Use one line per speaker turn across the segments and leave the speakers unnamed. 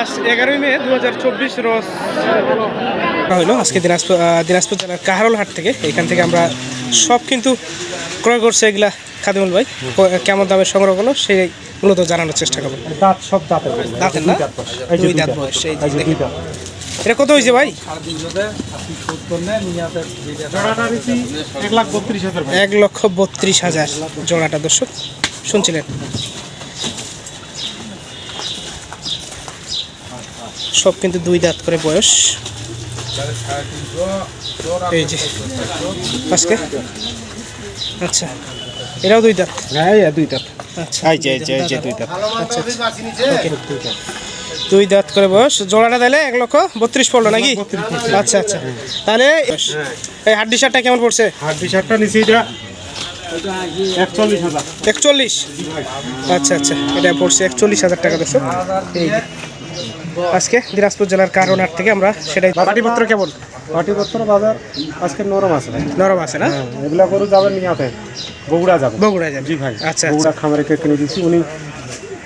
আজ এগারোই মে দু হাজার চব্বিশ রোজ। হইল আজকে দিনাজপুর দিনাজপুর জেলার কাহারোল হাট থেকে। এখান থেকে আমরা সব কিন্তু ক্রয় করছে এগুলা খাদিমুল ভাই। কেমন দামে সংগ্রহ করল সেই মূলত জানানোর চেষ্টা করব।
দাঁত সব দাঁতের
দাঁতের না? দুই দাঁত। বয়স। এটা কত হয়েছে ভাই।
এক
লক্ষ বত্রিশ হাজার জোড়াটা দর্শক। শুনছিলেন? সব কিন্তু দুই দাঁত করে বয়স। এই যে আজকে? আচ্ছা এটাও দুই দাঁত?
হ্যাঁ দুই দাঁত।
আচ্ছা।
এই যে এই যে দুই দাঁত।
আচ্ছা আচ্ছা। দুই দাঁত করে বয়স। জোড়াটা দিলে এক লক্ষ বত্রিশ পড়ল নাকি? আচ্ছা আচ্ছা। তাহলে এই হাড্ডি শার্টটা কেমন পড়ছে?
হাড্ডি শার্টটা নিছি এটা একচল্লিশ হাজার।
একচল্লিশ? আচ্ছা আচ্ছা। এটা পড়ছে একচল্লিশ হাজার টাকা দর্শক এই যে। আজকে দিনাজপুর জেলার কারণার থেকে আমরা সেটাই পাটিপত্র কেমন?
পাটিপত্র বাজার আজকে নরম আছে ভাই।
নরম আছে না?
হ্যাঁ, এগুলা গরু যাবেন নিয়াতে বগুড়া যাবে।
বগুড়া যাবে।
জি ভাই
আচ্ছা
বগুড়া খামারে কিনে দিচ্ছি উনি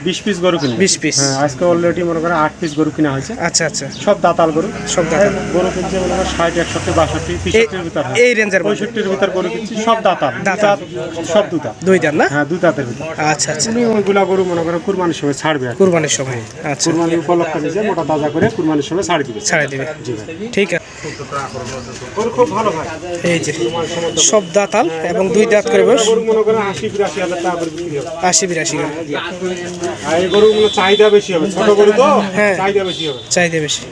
বিশ পিস গরু কিনে।
20 piece।
হ্যাঁ আজকে অলরেডি মনে করেন আট পিস গরু কিনা হয়েছে।
আচ্ছা আচ্ছা।
সব দাতাল গরু।
সব দাতাল।
গরু কিনছে মনে করেন ষাট একষট্টি বাষট্টি তেষট্টির ভিতর হয়।
এই রেঞ্জের
পঁয়ষট্টির ভিতর গরু কিনছি সব দাতাল।
দাতাল।
দাঁত সব দুটা
দুই দাঁত না?
হ্যাঁ দুই দাঁতের ভিতর।
আচ্ছা আচ্ছা।
উনি ওইগুলা গরু মনে করেন কুরবানির সময় ছাড়বে
কুরবানির সময়। আচ্ছা।
কুরবানি উপলক্ষে মোটা তাজা করে কুরবানির সময় ছাড় দিবে।
ছাড়াই দিবে। ঠিক আছে। এই যে সব দাঁতাল এবং দুই দাঁত করে
গরু আশি বিরাশি চাহিদা বেশি হবে। ছোট গরু তো
হ্যাঁ।
চাহিদা বেশি হবে।
চাহিদা বেশি।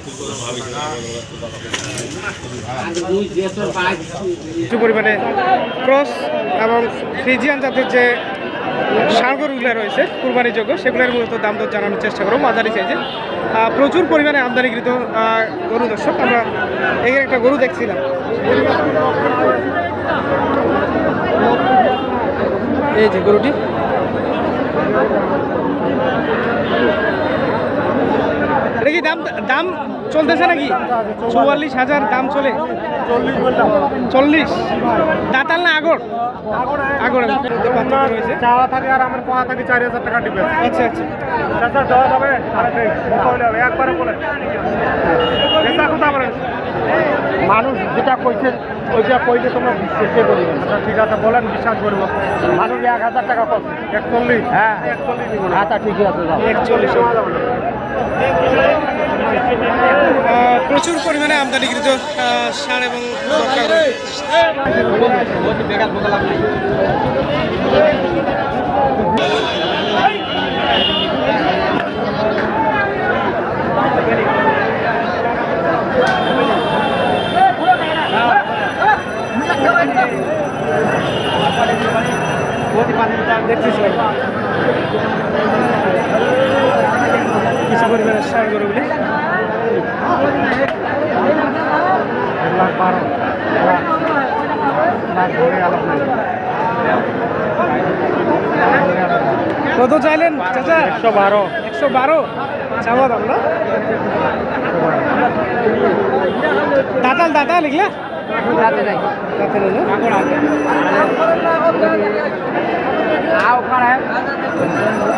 পরিমাণে ক্রস এবং ফ্রিজিয়ান জাতের যে সারগরুগুলো রয়েছে কুরবানির যোগ্য। সেগুলোর মূলত দাম দর জানানোর চেষ্টা করব। মাঝারি সাইজে প্রচুর পরিমাণে আমদানিকৃত গরু দর্শক, আমরা এই একটা গরু দেখছিলাম। এই যে গরুটি। এটা কি দাম দাম চলতেছে নাকি? চুয়াল্লিশ হাজার দাম চলে।
চল্লিশ।
দাতাল না আগর? আগর পার্থক্য রয়েছে।
চাওয়া থাকে আর আমার থাকে চারি হাজার টাকা দিবে
আচ্ছা আচ্ছা।
চাচা দেওয়া যাবে? আরে দেখ কত হলে হবে। একবারে বলে কথা বলেন? মানুষ যেটা কইছে ওইটা কইলে তোমরা চেষ্টা করি আচ্ছা ঠিক আছে বলেন বিশ্বাস করব। মানুষ এক হাজার টাকা কত একচল্লিশ? হ্যাঁ। একচল্লিশ আচ্ছা ঠিক আছে
একচল্লিশ। প্রচুর পরিমাণে আমদানিকৃত সার এবং কিছু পরিমাণে সার গরুগুলি কত চাইলেন চাচা?
একশো বারো।
একশো বারো? চাওয়া দাম না? দাতাল দাতাল এগুলা দাঁতে নেই না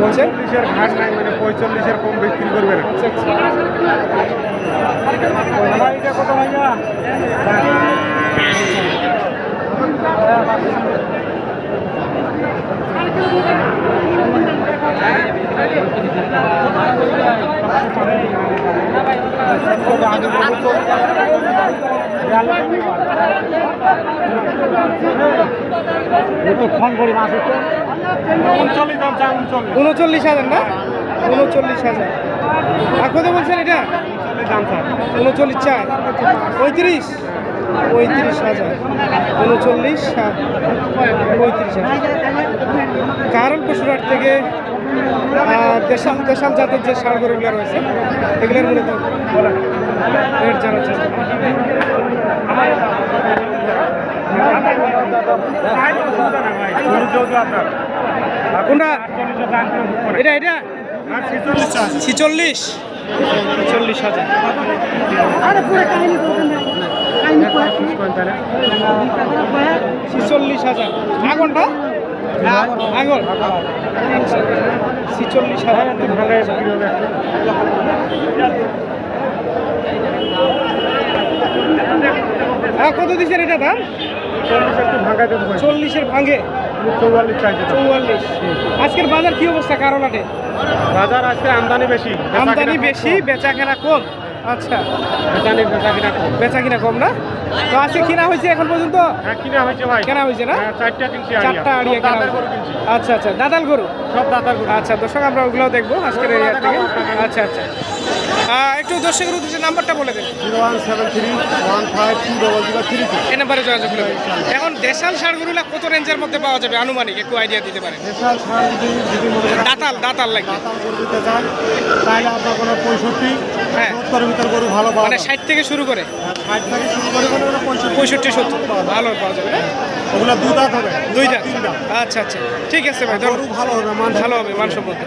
বলছেন?
চল্লিশের ঘাট নাই মানে পঁয়তাল্লিশের কম বিক্রি করবে না। আমার কত ভাইয়া। করি মাছ উনচল্লিশ
হাজার না? উনচল্লিশ হাজার। আর কত বলছেন এটা?
উনচল্লিশ
চার পঁয়ত্রিশ? পঁয়ত্রিশ হাজার। উনচল্লিশ পঁয়ত্রিশ হাজার। কারণ পশুরহাট থেকে দেশাল দেশাল জাতের যে সার গরুগুলো রয়েছে এগুলোর মূলত রেট জানার চেষ্টা করি।
গরু যেহেতু আপনার
কোনটা? এটা এটা?
ছেচল্লিশ।
ছিচল্লিশ হাজার। ছিচল্লিশ হাজার। আগনটা? আগন। আচ্ছা ছিচল্লিশ হাজার। হ্যাঁ কত দিচ্ছেন এটা দাম? চল্লিশের ভাঙে।
চৌয়াল্লিশ
আজকের বাজার কি অবস্থা কারণ আছে
বাজার আজকে আমদানি বেশি
আমদানি বেশি। বেচা কেনা কম। আচ্ছা।
আমদানি বেচা কিনা কম।
বেচা কিনা কম না? তো আজকে কিনা হয়েছে এখন পর্যন্ত?
হ্যাঁ কিনা হয়েছে ভাই।
কেনা হয়েছে না?
হ্যাঁ, চারটা কিনছি।
চারটা আড়িয়া কেনা। আচ্ছা আচ্ছা দাদাল গরু?
সব দাতার গরু।
আচ্ছা দর্শক আমরা ওগুলোও দেখব আজকের এই থেকে। আচ্ছা আচ্ছা। একটু দর্শকের উদ্দেশ্যে নাম্বারটা বলে দেন।
Zero one seven three one five two double zero three two.
এই নাম্বারে যোগাযোগ করবেন এখন দেশাল ষাড়গুলো কত রেঞ্জের মধ্যে পাওয়া যাবে? আনুমানিক একটু আইডিয়া দিতে পারেন।
স্পেশাল ছাড় যদি
দাতাল দাতাল লাগবে।
দাতাল গরু দিতে চান তাহলে আপনার কোনো পঁয়ষট্টি
হ্যাঁ।
সত্তরের ভিতর গরু ভালো পাওয়া
মানে ষাট থেকে শুরু করে।
ষাট থেকে শুরু করে মানে পঁয়ষট্টি
সত্তর। ভালো পাওয়া যাবে না?
ওগুলো দু দাঁত হবে।
দুই দাঁত আচ্ছা আচ্ছা। ঠিক আছে ভাই
গরু ভালো হবে মান
ভালো হবে মানসম্মত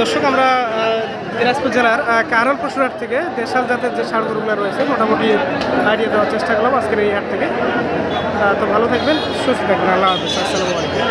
দর্শক আমরা দিনাজপুর জেলার কারল পশুরহাট থেকে দেশাল জাতের যে ষাড় গরুগুলো রয়েছে মোটামুটি আইডিয়া দেওয়ার চেষ্টা করলাম আজকের এই হাট থেকে। তো ভালো থাকবেন সুস্থ থাকবেন আল্লাহ হাফিজ আসসালামু আলাইকুম।